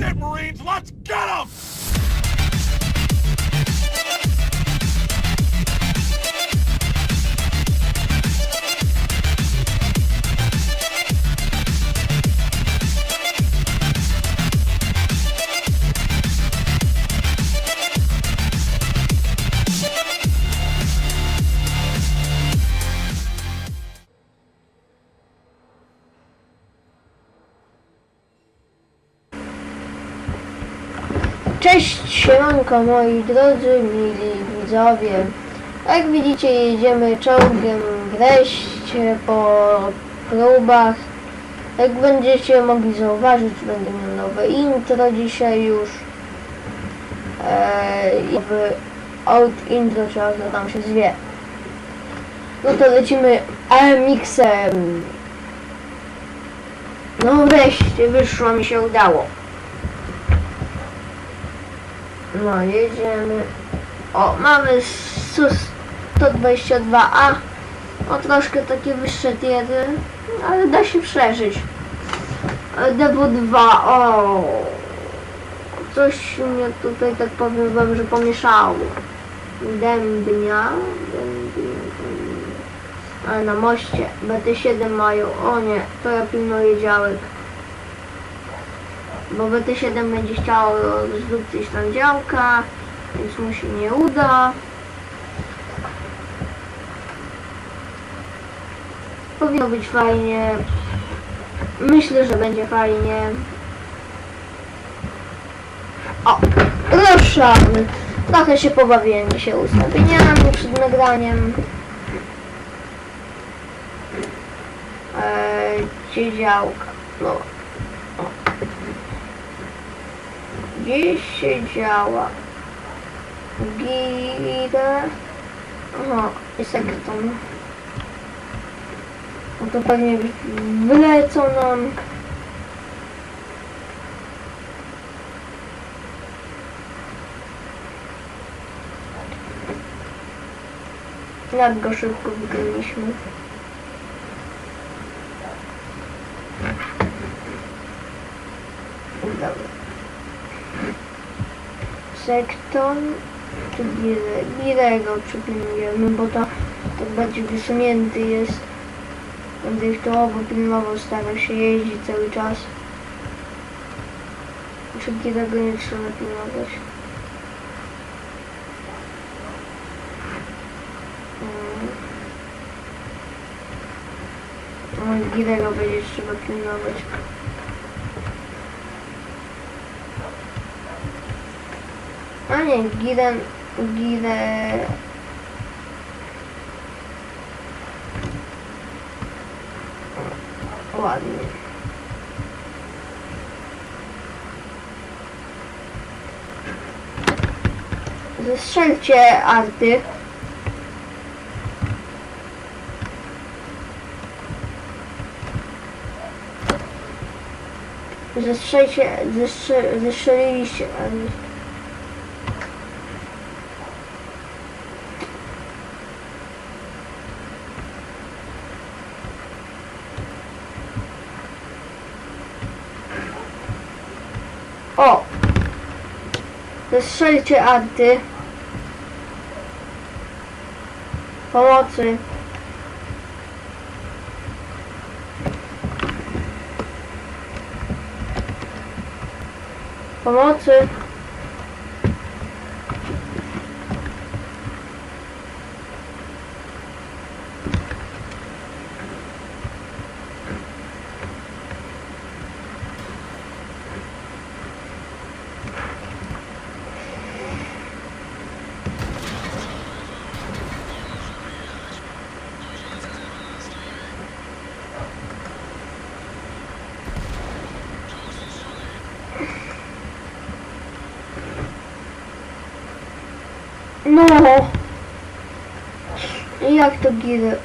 it, Marines? Let's get them! Siemanko moi drodzy, mili widzowie. Jak widzicie jedziemy czołgiem greść po próbach. Jak będziecie mogli zauważyć, będę miał nowe intro dzisiaj już. Eee, out intro, czy jak to tam się zwie. No to lecimy AMX-em. No wreszcie, wyszło mi się udało. No, jedziemy. O, mamy SUS 122A. O, troszkę takie wyższe tiery, ale da się przeżyć. E, DW2, o. Coś mnie tutaj, tak powiem wam, że pomieszało. Dębnia. Dębnia. dębnia. Ale na moście. BT7 mają. O nie, to ja pilnuję działek. Bo BT7 będzie chciało zdobyć tam działka, więc mu się nie uda. Powinno być fajnie. Myślę, że będzie fajnie. O, ruszamy. Trochę się pobawiłem się ustawieniami przed nagraniem. Eee, gdzie działka? No, Gdzie się działa? Gide. Aha, jest sekreton. No to pewnie wylecą nam. Jak go szybko wygraliśmy. Dobra. Sekton czy Gire? Girego przypilnujemy, bo to tak bardziej wysunięty jest. Będę ich to obu pilnował, starał się jeździć cały czas. Czy Girego nie trzeba pilnować? Mm. No, Girego będzie trzeba pilnować. A nie, Giren, Gire... Ładnie. Zestrzelcie arty. Zestrzelcie, zestrze, zestrzeliliście arty. O! Zestrzelcie anty. Pomocy. Pomocy. No. Jak to giry?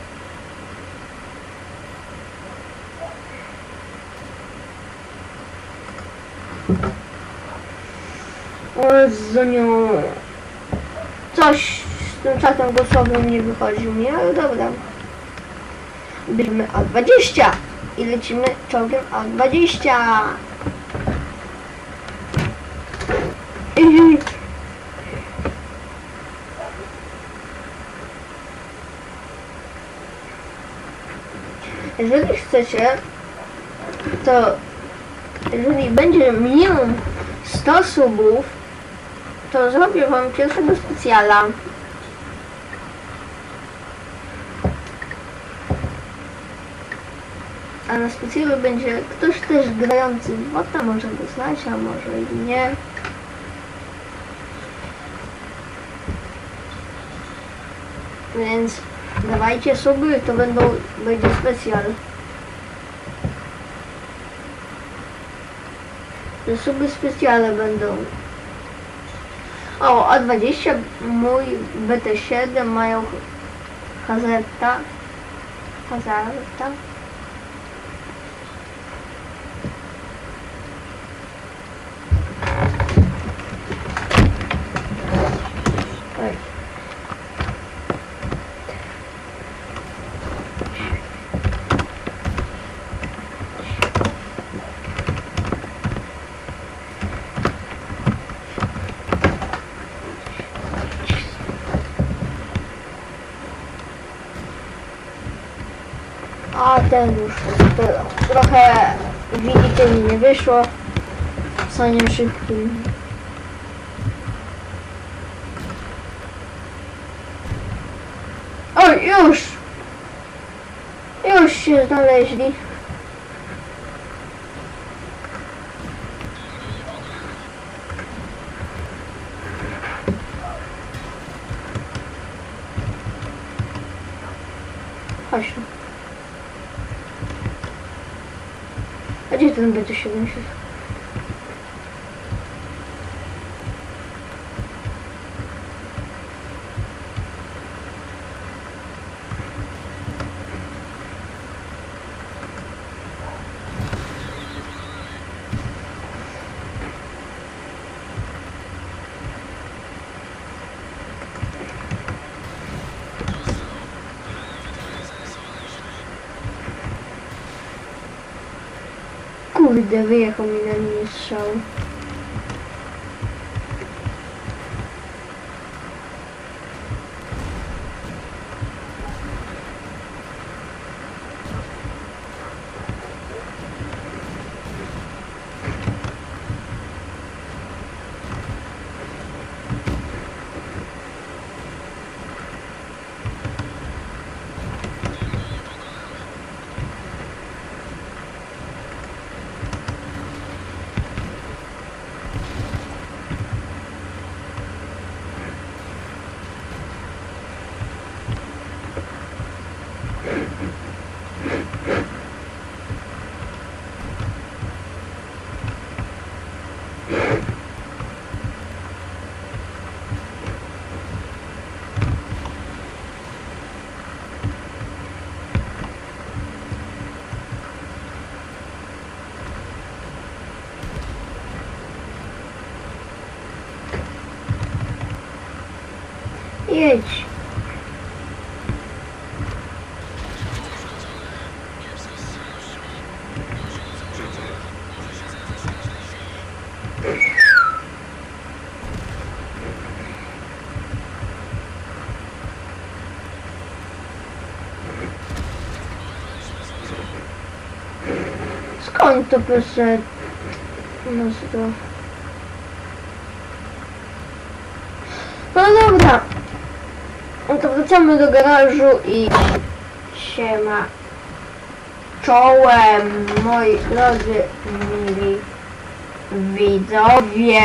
O Zoniu. Coś z tym czatem głosowym nie wychodzi mi, ale dobra. Bierzemy A20 i lecimy czołgiem A20. Jeżeli chcecie, to jeżeli będzie minimum 100 subów, to zrobię wam pierwszego specjala. A na specjalu będzie ktoś też grający w bota, może go znać, a może i nie. Więc dawajcie suby, to będą, będzie specjal. Te suby specjalne będą. O, A20 mój BT7 mają Hazarta. Hazarta. A ten już trochę widzicie mi nie wyszło. Saniem szybkim. Oj, już! Już się znaleźli. Chodź tu. A gdzie ten BT-7 się... Kurde, wyjechał mi na linię strzał. Jedź. Skąd to poszedł? No to... No dobra. No to wracamy do garażu i siema. Czołem, moi drodzy mili widzowie.